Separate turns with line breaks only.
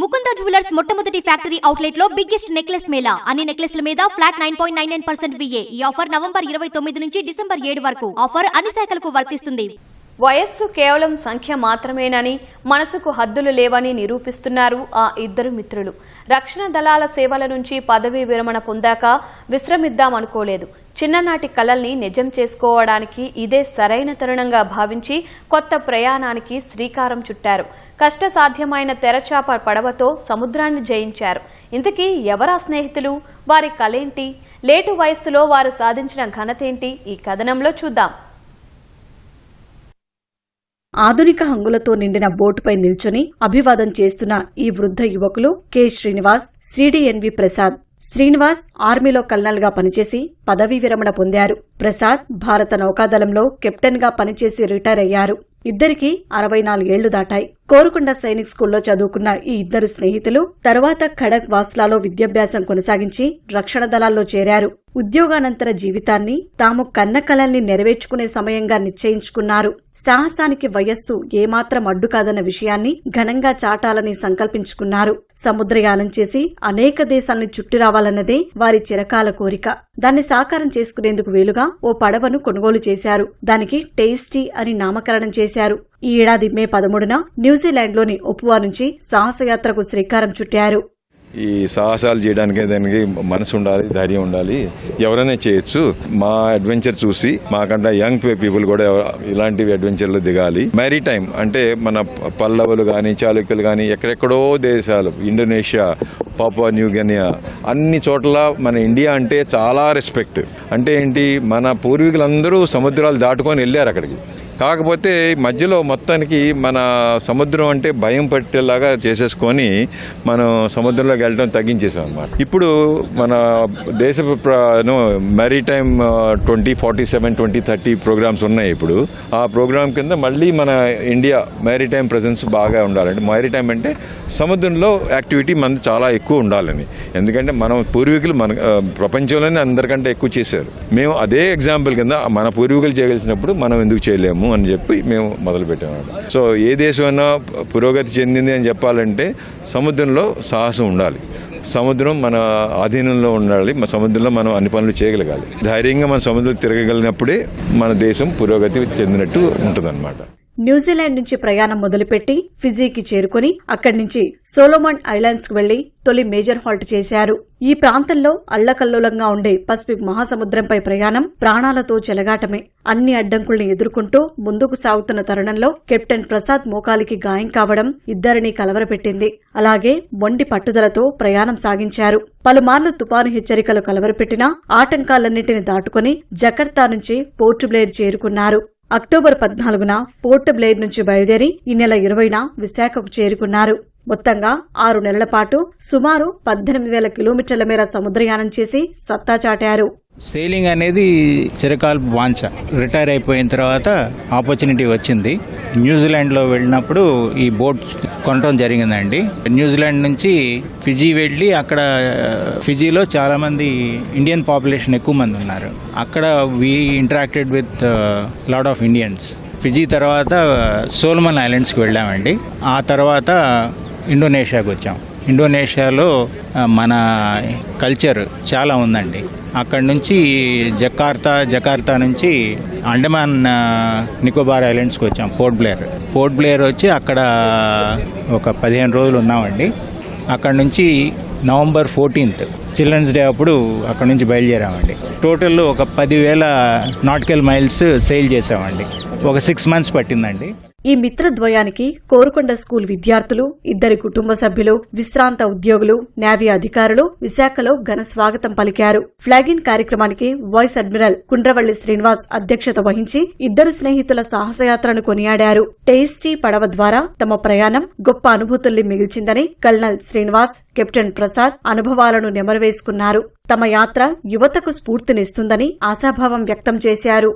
Mukunda jewellers మొట్టమొదటి factory అవుట్లెట్లో biggest necklace mela. అన్ని నెక్లెస్ల మీద flat nine point nine nine percent VA ఈ ఆఫర్ నవంబర్ ఇరవై తొమ్మిది నుంచి డిసెంబర్ ఏడు వరకు. ఆఫర్ అన్ని శాఖలకు వర్తిస్తుంది.
వయస్సు కేవలం సంఖ్య మాత్రమేనని మనసుకు హద్దులు లేవని నిరూపిస్తున్నారు ఆ ఇద్దరు మిత్రులు. రక్షణ దళాల సేవల నుంచి పదవీ విరమణ పొందాక విశ్రమిద్దామనుకోలేదు చిన్ననాటి కలల్ని నిజం చేసుకోవడానికి ఇదే సరైన తరుణంగా భావించి కొత్త ప్రయాణానికి శ్రీకారం చుట్టారు. కష్టసాధ్యమైన తెరచాప పడవతో సముద్రాన్ని జయించారు. ఇంతకీ ఎవరా స్నేహితులు? వారి కలేంటి? లేటు వయస్సులో వారు సాధించిన ఘనతేంటి? ఈ కథనంలో చూద్దాం.
ఆధునిక హంగులతో నిండిన బోటుపై నిల్చొని అభివాదం చేస్తున్న ఈ వృద్ధ యువకులు కె. శ్రీనివాస్ సిడిఎన్వి ప్రసాద్. శ్రీనివాస్ ఆర్మీలో కల్నల్గా పనిచేసి పదవీ విరమణ పొందారు. ప్రసాద్ భారత నౌకాదళంలో కెప్టెన్గా పనిచేసి రిటైర్ అయ్యారు. ఇద్దరికీ అరవై నాలుగేళ్ళు దాటాయి. కోరుకొండ సైనిక్ స్కూల్లో చదువుకున్న ఈ ఇద్దరు స్నేహితులు తర్వాత ఖడక్ వాస్లాలో విద్యాభ్యాసం కొనసాగించి రక్షణ దళాల్లో చేరారు. ఉద్యోగానంతర జీవితాన్ని తాము కన్న కలల్ని నెరవేర్చుకునే సమయంగా నిశ్చయించుకున్నారు. సాహసానికి వయస్సు ఏమాత్రం అడ్డు కాదన్న విషయాన్ని ఘనంగా చాటాలని సంకల్పించుకున్నారు. సముద్రయానం చేసి అనేక దేశాల్ని చుట్టి రావాలన్నదే వారి చిరకాల కోరిక. దాన్ని సాకారం చేసుకునేందుకు వీలుగా ఓ పడవను కొనుగోలు చేశారు. దానికి టేస్టీ అని నామకరణం చేశారు. ఈ ఏడాది మే పదమూడున న్యూజిలాండ్లోని ఒపువా నుంచి సాహసయాత్రకు శ్రీకారం చుట్టారు.
ఈ సాహసాలు చేయడానికి దానికి మనసు ఉండాలి ధైర్యం ఉండాలి. ఎవరైనా చేయొచ్చు. మా అడ్వెంచర్ చూసి మాకంటే యంగ్ పీపుల్ కూడా ఇలాంటివి అడ్వెంచర్లు దిగాలి. మ్యారీ టైం అంటే మన పల్లవులు కానీ చాళుక్యులు కానీ ఎక్కడెక్కడో దేశాలు. ఇండోనేషియా పాపా న్యూగనియా అన్ని చోట్ల మన ఇండియా అంటే చాలా రెస్పెక్ట్ అంటే ఏంటి? మన పూర్వీకులందరూ సముద్రాలు దాటుకొని వెళ్ళారు అక్కడికి. కాకపోతే మధ్యలో మొత్తానికి మన సముద్రం అంటే భయం పట్టేలాగా చేసేసుకొని మనం సముద్రంలోకి వెళ్ళడం తగ్గించేసాం అనమాట ఇప్పుడు మన దేశ time twenty forty seven twenty thirty programmes ఉన్నాయి ఇప్పుడు. ఆ ప్రోగ్రామ్ కింద మళ్ళీ మన ఇండియా టైమ్ ప్రజెన్స్ బాగా ఉండాలంటే టైమ్ అంటే సముద్రంలో యాక్టివిటీ మనది చాలా ఎక్కువ ఉండాలని. ఎందుకంటే మనం పూర్వీకులు మన ప్రపంచంలోనే అందరికంటే ఎక్కువ చేశారు. మేము అదే ఎగ్జాంపుల్ కింద మన పూర్వీకులు చేయగలిసినప్పుడు మనం ఎందుకు చేయలేము? అని చెప్పి మేము మొదలుపెట్టాము సో ఏ దేశమైనా పురోగతి చెందింది అని చెప్పాలంటే సముద్రంలో సాహసం ఉండాలి. సముద్రం మన ఆధీనంలో ఉండాలి. మన సముద్రంలో మనం అన్ని పనులు చేయగలగాలి. ధైర్యంగా మన సముద్రం తిరగగలిగినప్పుడే మన దేశం పురోగతి చెందినట్టు ఉంటుందన్నమాట.
న్యూజిలాండ్ నుంచి ప్రయాణం మొదలుపెట్టి ఫిజీకి చేరుకుని అక్కడి నుంచి సోలోమన్ ఐలాండ్స్కు వెళ్ళి తొలి మేజర్ హాల్ట్ చేశారు. ఈ ప్రాంతంలో అల్లకల్లోలంగా ఉండే పసిఫిక్ మహాసముద్రంపై ప్రయాణం ప్రాణాలతో చెలగాటమే. అన్ని అడ్డంకుల్ని ఎదుర్కొంటూ ముందుకు సాగుతున్న తరుణంలో కెప్టెన్ ప్రసాద్ మోకాలికి గాయం కావడం ఇద్దరినీ కలవరపెట్టింది. అలాగే మొండి పట్టుదలతో ప్రయాణం సాగించారు. పలుమార్లు తుపాను హెచ్చరికలు కలవరపెట్టినా ఆటంకాలన్నింటిని దాటుకుని జకర్తా నుంచి పోర్టుబ్లేర్ చేరుకున్నారు. అక్టోబర్ పద్నాలుగున పోర్ట్ బ్లేర్ నుంచి బయలుదేరి ఈ నెల ఇరవైన విశాఖకు చేరుకున్నారు. మొత్తంగా ఆరు నెలల పాటు సుమారు పద్దెనిమిది వేల కిలోమీటర్ల మేర సముద్రయానం చేసి సత్తా చాటారు.
సేలింగ్ అనేది చిరకాల వాంఛ. రిటైర్ అయిపోయిన తర్వాత ఆపర్చునిటీ వచ్చింది. న్యూజిలాండ్లో వెళ్ళినప్పుడు ఈ బోట్ కొనటం జరిగిందండి. న్యూజిలాండ్ నుంచి ఫిజీ వెళ్ళి అక్కడ ఫిజీలో చాలామంది ఇండియన్ పాపులేషన్ ఎక్కువ మంది ఉన్నారు. అక్కడ we interacted with lot of Indians Fiji తర్వాత సోల్మన్ ఐలాండ్స్కి వెళ్ళామండి. ఆ తర్వాత ఇండోనేషియాకి వచ్చాం. ఇండోనేషియాలో మన కల్చర్ చాలా ఉందండి. అక్కడ నుంచి జకార్తా జకార్తా నుంచి అండమాన్ నికోబార్ ఐలాండ్స్కి వచ్చాం పోర్ట్ బ్లేయర్ పోర్ట్ బ్లేయర్ వచ్చి అక్కడ ఒక పదిహేను రోజులు ఉన్నామండి. అక్కడ నుంచి నవంబర్ ఫోర్టీన్త్ చిల్డ్రన్స్ డే అప్పుడు అక్కడ నుంచి బయలుదేరామండి. టోటల్ ఒక పదివేల నాటికల్ మైల్స్ సెయిల్ చేసామండి ఒక సిక్స్ మంత్స్ పట్టిందండి.
ఈ మిత్రద్వయానికి కోరుకొండ స్కూల్ విద్యార్థులు ఇద్దరి కుటుంబ సభ్యులు విశ్రాంత ఉద్యోగులు నేవీ అధికారులు విశాఖలో ఘన స్వాగతం పలికారు. ఫ్లాగిన్ కార్యక్రమానికి వైస్ అడ్మిరల్ కుండ్రవల్లి శ్రీనివాస్ అధ్యక్షత వహించి ఇద్దరు స్నేహితుల సాహసయాత్రను కొనియాడారు. టేస్టీ పడవ ద్వారా తమ ప్రయాణం గొప్ప అనుభూతుల్ని మిగిల్చిందని కల్నల్ శ్రీనివాస్ కెప్టెన్ ప్రసాద్ అనుభవాలను నెమరువేసుకున్నారు. తమ యాత్ర యువతకు స్ఫూర్తినిస్తుందని ఆశాభావం వ్యక్తం చేశారు.